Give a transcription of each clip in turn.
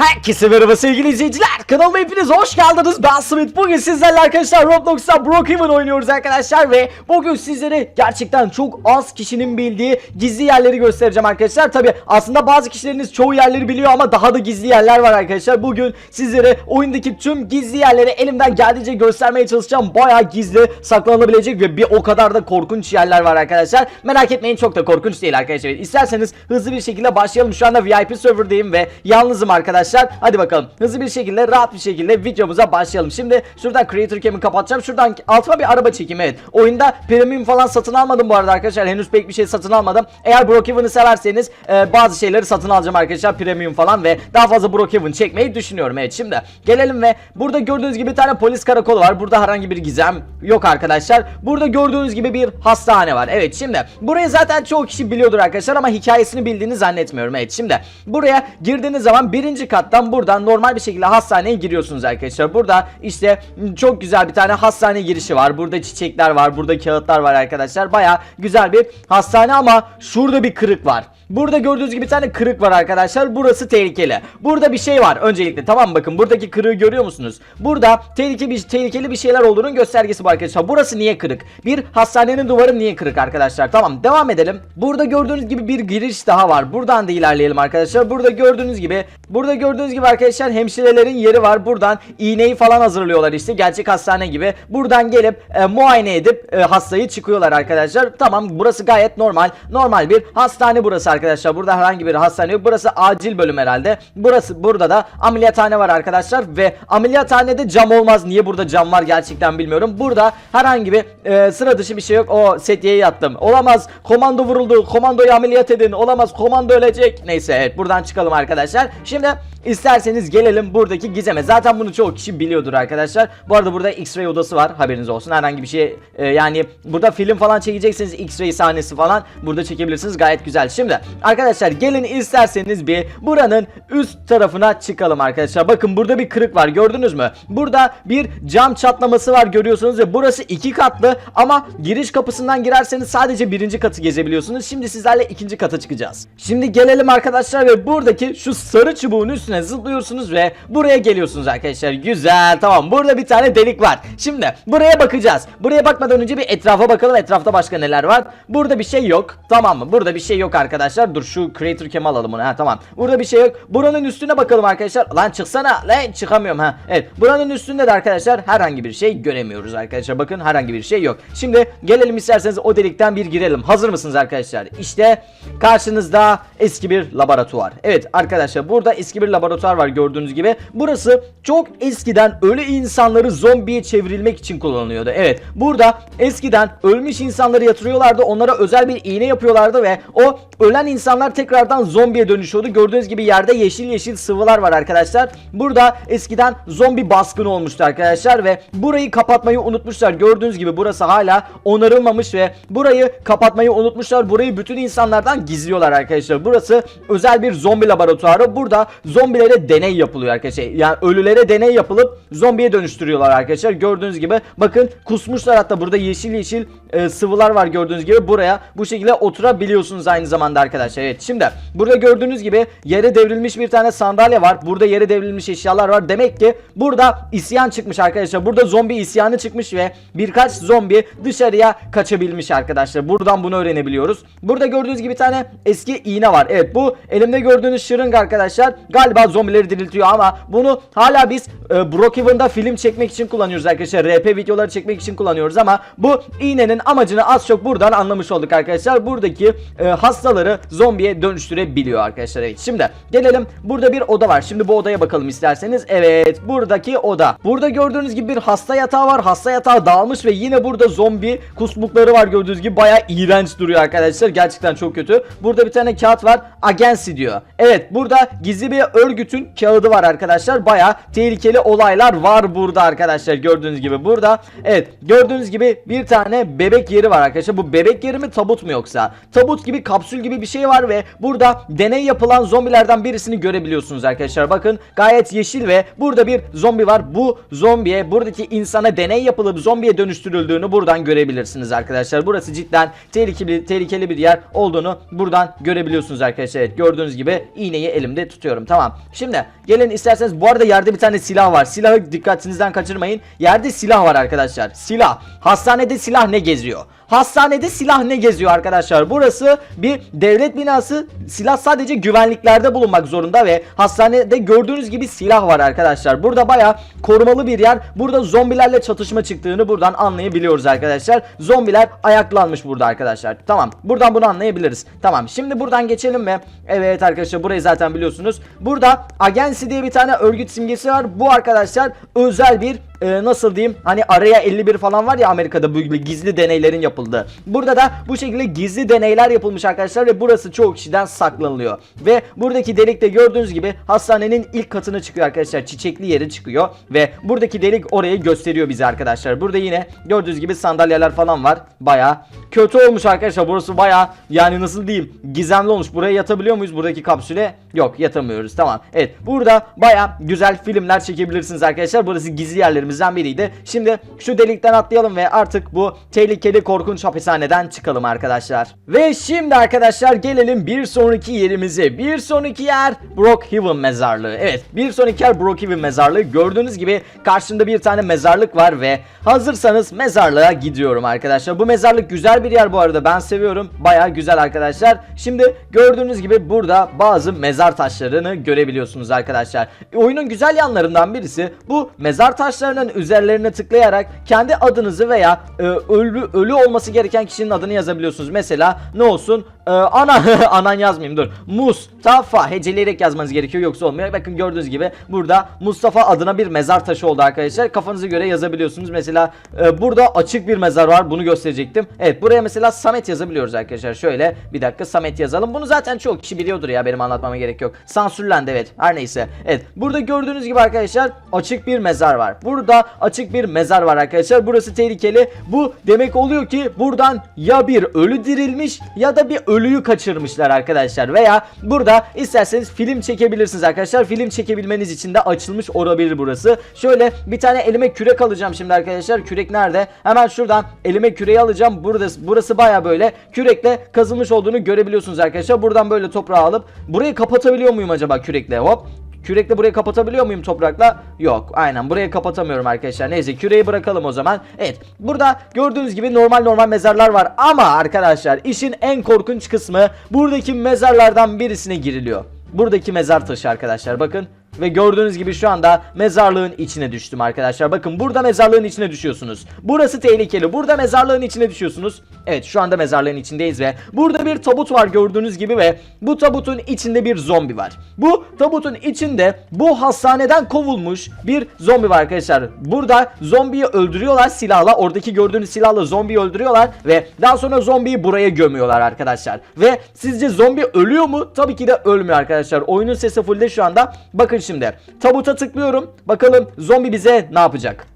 Herkese merhaba sevgili izleyiciler. Kanalıma hepiniz hoş geldiniz. Ben Smith. Bugün sizlerle arkadaşlar Roblox'ta Brookhaven oynuyoruz arkadaşlar ve bugün sizlere gerçekten çok az kişinin bildiği gizli yerleri göstereceğim arkadaşlar. Tabi aslında bazı kişileriniz çoğu yerleri biliyor ama daha da gizli yerler var arkadaşlar. Bugün sizlere oyundaki tüm gizli yerleri elimden geldiğince göstermeye çalışacağım. Bayağı gizli saklanabilecek ve bir o kadar da korkunç yerler var arkadaşlar. Merak etmeyin çok da korkunç değil arkadaşlar. İsterseniz hızlı bir şekilde başlayalım. Şu anda VIP serverdayım ve yalnızım arkadaşlar. Hadi bakalım hızlı bir şekilde rahat bir şekilde videomuza başlayalım. Şimdi şuradan Creator Cam'i kapatacağım. Şuradan altıma bir araba çekeyim evet. Oyunda premium falan satın almadım bu arada arkadaşlar. Henüz pek bir şey satın almadım. Eğer Brookhaven'ı severseniz e, bazı şeyleri satın alacağım arkadaşlar. Premium falan ve daha fazla Brookhaven çekmeyi düşünüyorum. Evet şimdi gelelim ve burada gördüğünüz gibi bir tane polis karakolu var. Burada herhangi bir gizem yok arkadaşlar. Burada gördüğünüz gibi bir hastane var. Evet şimdi burayı zaten çoğu kişi biliyordur arkadaşlar ama hikayesini bildiğini zannetmiyorum. Evet şimdi buraya girdiğiniz zaman birinci kattan buradan normal bir şekilde hastaneye giriyorsunuz arkadaşlar. Burada işte çok güzel bir tane hastane girişi var. Burada çiçekler var. Burada kağıtlar var arkadaşlar. Baya güzel bir hastane ama şurada bir kırık var. Burada gördüğünüz gibi bir tane kırık var arkadaşlar. Burası tehlikeli. Burada bir şey var öncelikle. Tamam bakın buradaki kırığı görüyor musunuz? Burada tehlikeli bir, tehlikeli bir şeyler olduğunun göstergesi bu arkadaşlar. Burası niye kırık? Bir hastanenin duvarı niye kırık arkadaşlar? Tamam devam edelim. Burada gördüğünüz gibi bir giriş daha var. Buradan da ilerleyelim arkadaşlar. Burada gördüğünüz gibi burada gördüğünüz gibi arkadaşlar hemşirelerin yeri var. Buradan iğneyi falan hazırlıyorlar işte. Gerçek hastane gibi. Buradan gelip e, muayene edip e, hastayı çıkıyorlar arkadaşlar. Tamam burası gayet normal. Normal bir hastane burası arkadaşlar. Burada herhangi bir hastane yok. Burası acil bölüm herhalde. Burası burada da ameliyathane var arkadaşlar ve ameliyathanede cam olmaz. Niye burada cam var gerçekten bilmiyorum. Burada herhangi bir e, sıra dışı bir şey yok. O setiye yattım. Olamaz. Komando vuruldu. Komandoyu ameliyat edin. Olamaz. Komando ölecek. Neyse evet buradan çıkalım arkadaşlar. Şimdi isterseniz gelelim buradaki gizeme. Zaten bunu çoğu kişi biliyordur arkadaşlar. Bu arada burada X-ray odası var. Haberiniz olsun. Herhangi bir şey e, yani burada film falan çekecekseniz X-ray sahnesi falan burada çekebilirsiniz. Gayet güzel. Şimdi arkadaşlar gelin isterseniz bir buranın üst tarafına çıkalım arkadaşlar. Bakın burada bir kırık var. Gördünüz mü? Burada bir cam çatlaması var görüyorsunuz ve burası iki katlı ama giriş kapısından girerseniz sadece birinci katı gezebiliyorsunuz. Şimdi sizlerle ikinci kata çıkacağız. Şimdi gelelim arkadaşlar ve buradaki şu sarı çubuğun üstüne zıplıyorsunuz ve buraya geliyorsunuz arkadaşlar. Güzel tamam burada bir tane delik var. Şimdi buraya bakacağız. Buraya bakmadan önce bir etrafa bakalım. Etrafta başka neler var? Burada bir şey yok. Tamam mı? Burada bir şey yok arkadaşlar. Dur şu creator cam alalım onu. Ha tamam. Burada bir şey yok. Buranın üstüne bakalım arkadaşlar. Lan çıksana. Lan çıkamıyorum ha. Evet. Buranın üstünde de arkadaşlar herhangi bir şey göremiyoruz arkadaşlar. Bakın herhangi bir şey yok. Şimdi gelelim isterseniz o delikten bir girelim. Hazır mısınız arkadaşlar? İşte karşınızda eski bir laboratuvar. Evet arkadaşlar burada eski bir laboratuvar var gördüğünüz gibi. Burası çok eskiden ölü insanları zombiye çevrilmek için kullanılıyordu. Evet burada eskiden ölmüş insanları yatırıyorlardı. Onlara özel bir iğne yapıyorlardı ve o ölen insanlar tekrardan zombiye dönüşüyordu. Gördüğünüz gibi yerde yeşil yeşil sıvılar var arkadaşlar. Burada eskiden zombi baskını olmuştu arkadaşlar ve burayı kapatmayı unutmuşlar. Gördüğünüz gibi burası hala onarılmamış ve burayı kapatmayı unutmuşlar. Burayı bütün insanlardan gizliyorlar arkadaşlar. Burası özel bir zombi laboratuvarı. Burada zombilere deney yapılıyor arkadaşlar. Yani ölülere deney yapılıp zombiye dönüştürüyorlar arkadaşlar. Gördüğünüz gibi bakın kusmuşlar hatta burada yeşil yeşil e, sıvılar var gördüğünüz gibi. Buraya bu şekilde oturabiliyorsunuz aynı zamanda arkadaşlar. Evet şimdi burada gördüğünüz gibi yere devrilmiş bir tane sandalye var. Burada yere devrilmiş eşyalar var. Demek ki burada isyan çıkmış arkadaşlar. Burada zombi isyanı çıkmış ve birkaç zombi dışarıya kaçabilmiş arkadaşlar. Buradan bunu öğrenebiliyoruz. Burada gördüğünüz gibi bir tane eski iğne var. Evet bu elimde gördüğünüz şırınga arkadaşlar galiba zombileri diriltiyor ama bunu hala biz e, Brookhaven'da film çekmek için kullanıyoruz arkadaşlar. RP videoları çekmek için kullanıyoruz ama bu iğnenin amacını az çok buradan anlamış olduk arkadaşlar. Buradaki e, hastaları zombiye dönüştürebiliyor arkadaşlar. Evet şimdi gelelim burada bir oda var. Şimdi bu odaya bakalım isterseniz. Evet buradaki oda. Burada gördüğünüz gibi bir hasta yatağı var. Hasta yatağı dağılmış ve yine burada zombi kusmukları var gördüğünüz gibi. Baya iğrenç duruyor arkadaşlar. Gerçekten çok kötü. Burada bir tane kağıt var. Agency diyor. Evet burada gizli bir örgütün kağıdı var arkadaşlar. Baya tehlikeli olaylar var burada arkadaşlar. Gördüğünüz gibi burada. Evet gördüğünüz gibi bir tane bebek yeri var arkadaşlar. Bu bebek yeri mi tabut mu yoksa? Tabut gibi kapsül gibi bir şey var ve burada deney yapılan zombilerden birisini görebiliyorsunuz arkadaşlar. Bakın gayet yeşil ve burada bir zombi var. Bu zombiye buradaki insana deney yapılıp zombiye dönüştürüldüğünü buradan görebilirsiniz arkadaşlar. Burası cidden tehlikeli tehlikeli bir yer olduğunu buradan görebiliyorsunuz arkadaşlar. Evet gördüğünüz gibi iğneyi elimde tutuyorum. Tamam. Şimdi gelin isterseniz bu arada yerde bir tane silah var. Silahı dikkatinizden kaçırmayın. Yerde silah var arkadaşlar. Silah. Hastanede silah ne geziyor? Hastanede silah ne geziyor arkadaşlar? Burası bir devlet binası. Silah sadece güvenliklerde bulunmak zorunda ve hastanede gördüğünüz gibi silah var arkadaşlar. Burada baya korumalı bir yer. Burada zombilerle çatışma çıktığını buradan anlayabiliyoruz arkadaşlar. Zombiler ayaklanmış burada arkadaşlar. Tamam. Buradan bunu anlayabiliriz. Tamam. Şimdi buradan geçelim ve evet arkadaşlar burayı zaten biliyorsunuz. Burada Agency diye bir tane örgüt simgesi var. Bu arkadaşlar özel bir e, nasıl diyeyim hani araya 51 falan var ya Amerika'da gibi gizli deneylerin yapıldığı. Burada da bu şekilde gizli deneyler yapılmış arkadaşlar ve burası çoğu kişiden saklanılıyor. Ve buradaki delikte gördüğünüz gibi hastanenin ilk katına çıkıyor arkadaşlar. Çiçekli yeri çıkıyor ve buradaki delik orayı gösteriyor bize arkadaşlar. Burada yine gördüğünüz gibi sandalyeler falan var. Baya kötü olmuş arkadaşlar. Burası baya yani nasıl diyeyim gizemli olmuş. Buraya yatabiliyor muyuz buradaki kapsüle? Yok yatamıyoruz tamam. Evet burada baya güzel filmler çekebilirsiniz arkadaşlar. Burası gizli yerlerimizden biriydi. Şimdi şu delikten atlayalım ve artık bu tehlikeli korkunç hapishaneden çıkalım arkadaşlar. Ve şimdi arkadaşlar gelelim bir sonraki yerimize. Bir sonraki yer Brookhaven mezarlığı. Evet bir sonraki yer Brookhaven mezarlığı. Gördüğünüz gibi karşımda bir tane mezarlık var ve hazırsanız mezarlığa gidiyorum arkadaşlar. Bu mezarlık güzel bir yer bu arada ben seviyorum. Baya güzel arkadaşlar. Şimdi gördüğünüz gibi burada bazı mezar taşlarını görebiliyorsunuz arkadaşlar. Oyunun güzel yanlarından birisi bu mezar taşlarının üzerlerine tıklayarak kendi adınızı veya e, ölü ölü olması gereken kişinin adını yazabiliyorsunuz. Mesela ne olsun? E, ana anan yazmayayım dur. Mustafa heceleyerek yazmanız gerekiyor yoksa olmuyor. Bakın gördüğünüz gibi burada Mustafa adına bir mezar taşı oldu arkadaşlar. Kafanıza göre yazabiliyorsunuz. Mesela e, burada açık bir mezar var. Bunu gösterecektim. Evet buraya mesela Samet yazabiliyoruz arkadaşlar. Şöyle bir dakika Samet yazalım. Bunu zaten çok kişi biliyordur ya benim anlatmama gerek yok. Sansürlendi evet. Her neyse. Evet burada gördüğünüz gibi arkadaşlar açık bir mezar var. Burada açık bir mezar var arkadaşlar. Burası tehlikeli. Bu demek oluyor ki buradan ya bir ölü dirilmiş ya da bir ölüyü kaçırmışlar arkadaşlar. Veya burada isterseniz film çekebilirsiniz arkadaşlar. Film çekebilmeniz için de açılmış olabilir burası. Şöyle bir tane elime kürek alacağım şimdi arkadaşlar. Kürek nerede? Hemen şuradan elime küreği alacağım. Burası, burası baya böyle kürekle kazılmış olduğunu görebiliyorsunuz arkadaşlar. Buradan böyle toprağı alıp burayı kapatabiliyor muyum acaba kürekle? Hop. Kürekle burayı kapatabiliyor muyum toprakla? Yok. Aynen burayı kapatamıyorum arkadaşlar. Neyse küreği bırakalım o zaman. Evet. Burada gördüğünüz gibi normal normal mezarlar var. Ama arkadaşlar işin en korkunç kısmı buradaki mezarlardan birisine giriliyor. Buradaki mezar taşı arkadaşlar bakın. Ve gördüğünüz gibi şu anda mezarlığın içine düştüm arkadaşlar. Bakın burada mezarlığın içine düşüyorsunuz. Burası tehlikeli. Burada mezarlığın içine düşüyorsunuz. Evet şu anda mezarlığın içindeyiz ve burada bir tabut var gördüğünüz gibi ve bu tabutun içinde bir zombi var. Bu tabutun içinde bu hastaneden kovulmuş bir zombi var arkadaşlar. Burada zombiyi öldürüyorlar silahla. Oradaki gördüğünüz silahla zombiyi öldürüyorlar ve daha sonra zombiyi buraya gömüyorlar arkadaşlar. Ve sizce zombi ölüyor mu? Tabii ki de ölmüyor arkadaşlar. Oyunun sesi fullde şu anda. Bakın şimdi. Tabuta tıklıyorum. Bakalım zombi bize ne yapacak?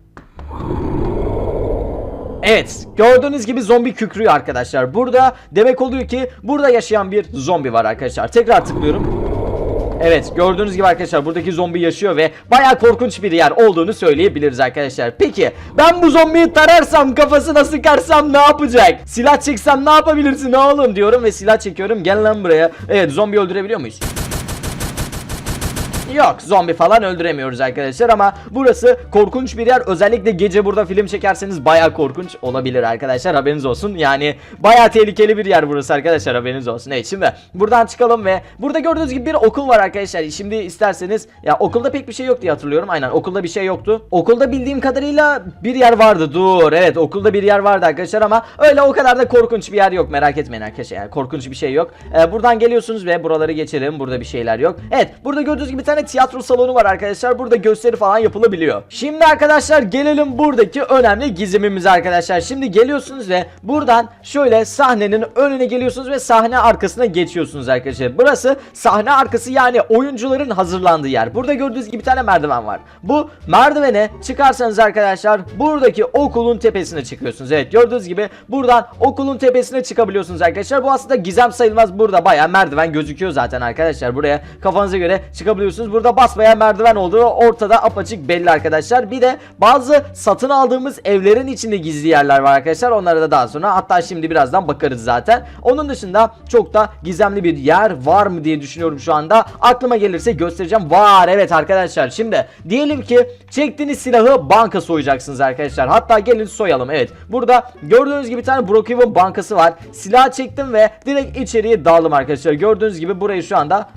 Evet gördüğünüz gibi zombi kükrüyor arkadaşlar. Burada demek oluyor ki burada yaşayan bir zombi var arkadaşlar. Tekrar tıklıyorum. Evet gördüğünüz gibi arkadaşlar buradaki zombi yaşıyor ve baya korkunç bir yer olduğunu söyleyebiliriz arkadaşlar. Peki ben bu zombiyi tararsam kafasına sıkarsam ne yapacak? Silah çeksem ne yapabilirsin oğlum diyorum ve silah çekiyorum gel lan buraya. Evet zombi öldürebiliyor muyuz? Yok zombi falan öldüremiyoruz arkadaşlar ama burası korkunç bir yer. Özellikle gece burada film çekerseniz baya korkunç olabilir arkadaşlar haberiniz olsun. Yani baya tehlikeli bir yer burası arkadaşlar haberiniz olsun. Evet şimdi buradan çıkalım ve burada gördüğünüz gibi bir okul var arkadaşlar. Şimdi isterseniz ya okulda pek bir şey yok diye hatırlıyorum. Aynen okulda bir şey yoktu. Okulda bildiğim kadarıyla bir yer vardı. Dur evet okulda bir yer vardı arkadaşlar ama öyle o kadar da korkunç bir yer yok. Merak etmeyin arkadaşlar. Yani korkunç bir şey yok. Ee, buradan geliyorsunuz ve buraları geçelim. Burada bir şeyler yok. Evet burada gördüğünüz gibi bir tane tiyatro salonu var arkadaşlar. Burada gösteri falan yapılabiliyor. Şimdi arkadaşlar gelelim buradaki önemli gizemimize arkadaşlar. Şimdi geliyorsunuz ve buradan şöyle sahnenin önüne geliyorsunuz ve sahne arkasına geçiyorsunuz arkadaşlar. Burası sahne arkası yani oyuncuların hazırlandığı yer. Burada gördüğünüz gibi bir tane merdiven var. Bu merdivene çıkarsanız arkadaşlar buradaki okulun tepesine çıkıyorsunuz. Evet gördüğünüz gibi buradan okulun tepesine çıkabiliyorsunuz arkadaşlar. Bu aslında gizem sayılmaz. Burada bayağı merdiven gözüküyor zaten arkadaşlar. Buraya kafanıza göre çıkabiliyorsunuz. Burada basbayağı merdiven olduğu ortada apaçık belli arkadaşlar. Bir de bazı satın aldığımız evlerin içinde gizli yerler var arkadaşlar. Onlara da daha sonra hatta şimdi birazdan bakarız zaten. Onun dışında çok da gizemli bir yer var mı diye düşünüyorum şu anda. Aklıma gelirse göstereceğim. Var evet arkadaşlar. Şimdi diyelim ki çektiğiniz silahı banka soyacaksınız arkadaşlar. Hatta gelin soyalım. Evet. Burada gördüğünüz gibi bir tane Brookhaven bankası var. Silah çektim ve direkt içeriye daldım arkadaşlar. Gördüğünüz gibi burayı şu anda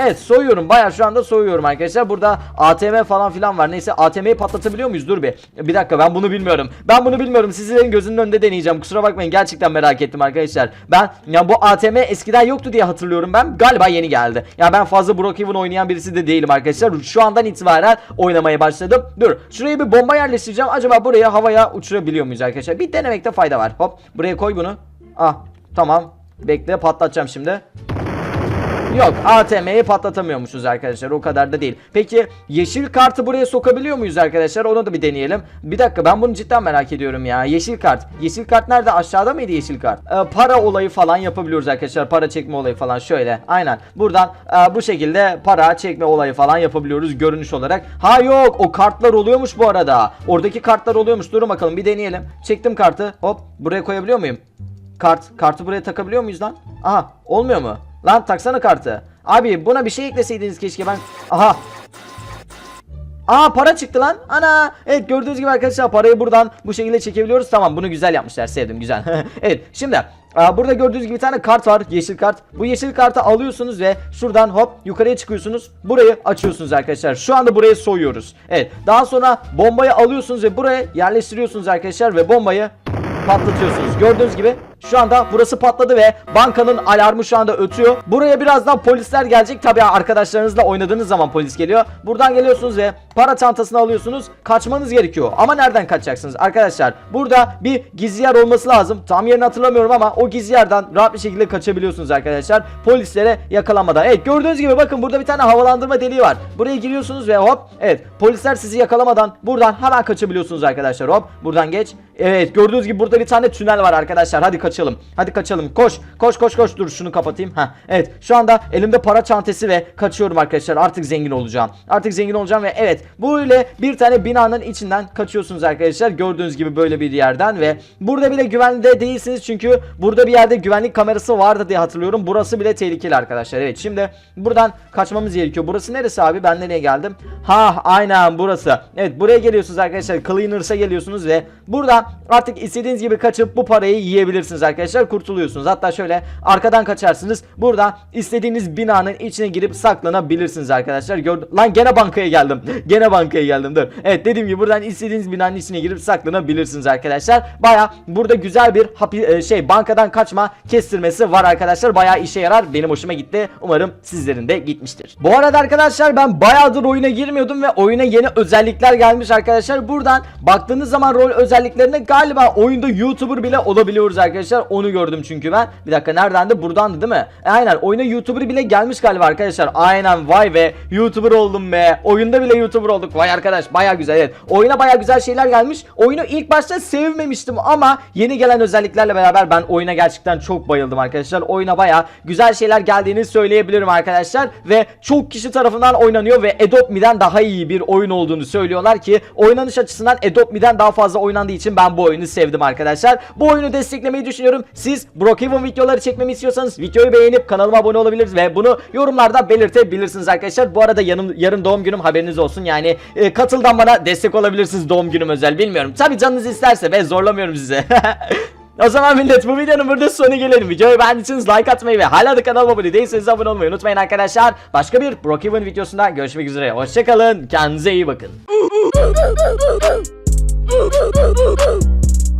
Evet soyuyorum. Baya şu anda soyuyorum arkadaşlar. Burada ATM falan filan var. Neyse ATM'yi patlatabiliyor muyuz? Dur bir. Bir dakika ben bunu bilmiyorum. Ben bunu bilmiyorum. Sizlerin gözünün önünde deneyeceğim. Kusura bakmayın. Gerçekten merak ettim arkadaşlar. Ben ya bu ATM eskiden yoktu diye hatırlıyorum ben. Galiba yeni geldi. Ya ben fazla Brookhaven oynayan birisi de değilim arkadaşlar. Şu andan itibaren oynamaya başladım. Dur şuraya bir bomba yerleştireceğim. Acaba buraya havaya uçurabiliyor muyuz arkadaşlar? Bir denemekte fayda var. Hop buraya koy bunu. Ah tamam. Bekle patlatacağım şimdi Yok ATM'yi patlatamıyormuşuz arkadaşlar o kadar da değil. Peki yeşil kartı buraya sokabiliyor muyuz arkadaşlar onu da bir deneyelim. Bir dakika ben bunu cidden merak ediyorum ya. Yeşil kart. Yeşil kart nerede aşağıda mıydı yeşil kart? Ee, para olayı falan yapabiliyoruz arkadaşlar. Para çekme olayı falan şöyle. Aynen buradan e, bu şekilde para çekme olayı falan yapabiliyoruz görünüş olarak. Ha yok o kartlar oluyormuş bu arada. Oradaki kartlar oluyormuş durun bakalım bir deneyelim. Çektim kartı hop buraya koyabiliyor muyum? Kart. Kartı buraya takabiliyor muyuz lan? Aha olmuyor mu? Lan taksana kartı. Abi buna bir şey ekleseydiniz keşke ben. Aha. Aa para çıktı lan. Ana. Evet gördüğünüz gibi arkadaşlar parayı buradan bu şekilde çekebiliyoruz. Tamam bunu güzel yapmışlar. Sevdim güzel. evet şimdi burada gördüğünüz gibi bir tane kart var. Yeşil kart. Bu yeşil kartı alıyorsunuz ve şuradan hop yukarıya çıkıyorsunuz. Burayı açıyorsunuz arkadaşlar. Şu anda burayı soyuyoruz. Evet. Daha sonra bombayı alıyorsunuz ve buraya yerleştiriyorsunuz arkadaşlar ve bombayı patlatıyorsunuz. Gördüğünüz gibi şu anda burası patladı ve bankanın alarmı şu anda ötüyor. Buraya birazdan polisler gelecek. Tabii arkadaşlarınızla oynadığınız zaman polis geliyor. Buradan geliyorsunuz ve para çantasını alıyorsunuz. Kaçmanız gerekiyor. Ama nereden kaçacaksınız? Arkadaşlar burada bir gizli yer olması lazım. Tam yerini hatırlamıyorum ama o gizli yerden rahat bir şekilde kaçabiliyorsunuz arkadaşlar. Polislere yakalanmadan. Evet gördüğünüz gibi bakın burada bir tane havalandırma deliği var. Buraya giriyorsunuz ve hop evet polisler sizi yakalamadan buradan hemen kaçabiliyorsunuz arkadaşlar. Hop buradan geç. Evet gördüğünüz gibi burada bir tane tünel var arkadaşlar. Hadi kaçalım. Hadi kaçalım. Koş. Koş koş koş. Dur şunu kapatayım. Ha. Evet şu anda elimde para çantası ve kaçıyorum arkadaşlar. Artık zengin olacağım. Artık zengin olacağım ve evet böyle bir tane binanın içinden kaçıyorsunuz arkadaşlar. Gördüğünüz gibi böyle bir yerden ve burada bile güvende değilsiniz çünkü burada bir yerde güvenlik kamerası vardı diye hatırlıyorum. Burası bile tehlikeli arkadaşlar. Evet şimdi buradan kaçmamız gerekiyor. Burası neresi abi? Ben nereye geldim? Ha aynen burası. Evet buraya geliyorsunuz arkadaşlar. Cleaners'a geliyorsunuz ve burada artık istediğiniz gibi kaçıp bu parayı yiyebilirsiniz arkadaşlar. Kurtuluyorsunuz. Hatta şöyle arkadan kaçarsınız. Burada istediğiniz binanın içine girip saklanabilirsiniz arkadaşlar. Gördüm. Lan gene bankaya geldim. Gene bankaya geldim. Dur. Evet dediğim gibi buradan istediğiniz binanın içine girip saklanabilirsiniz arkadaşlar. Baya burada güzel bir hapi, e, şey bankadan kaçma kestirmesi var arkadaşlar. Baya işe yarar. Benim hoşuma gitti. Umarım sizlerin de gitmiştir. Bu arada arkadaşlar ben bayağıdır oyuna girmiyordum ve oyuna yeni özellikler gelmiş arkadaşlar. Buradan baktığınız zaman rol özelliklerine galiba oyunda YouTuber bile olabiliyoruz arkadaşlar. Onu gördüm çünkü ben. Bir dakika nereden de buradandı değil mi? E, aynen oyuna YouTuber bile gelmiş galiba arkadaşlar. Aynen vay be YouTuber oldum be. Oyunda bile YouTuber olduk. Vay arkadaş baya güzel evet. Oyuna baya güzel şeyler gelmiş. Oyunu ilk başta sevmemiştim ama yeni gelen özelliklerle beraber ben oyuna gerçekten çok bayıldım arkadaşlar. Oyuna baya güzel şeyler geldiğini söyleyebilirim arkadaşlar. Ve çok kişi tarafından oynanıyor ve Adopt Me'den daha iyi bir oyun olduğunu söylüyorlar ki oynanış açısından Adopt Me'den daha fazla oynandığı için ben bu oyunu sevdim arkadaşlar. Bu oyunu desteklemeyi düşünüyorum. Siz Brookhaven videoları çekmemi istiyorsanız videoyu beğenip kanalıma abone olabilirsiniz ve bunu yorumlarda belirtebilirsiniz arkadaşlar. Bu arada yanım, yarın doğum günüm haberiniz olsun. Yani e, katıldan bana destek olabilirsiniz doğum günüm özel bilmiyorum. Tabi canınız isterse ben zorlamıyorum size. O zaman millet bu videonun burada sonu gelelim. Videoyu beğendiyseniz like atmayı ve hala da kanalıma abone değilseniz abone olmayı unutmayın arkadaşlar. Başka bir Brookhaven videosunda görüşmek üzere. Hoşçakalın. Kendinize iyi bakın.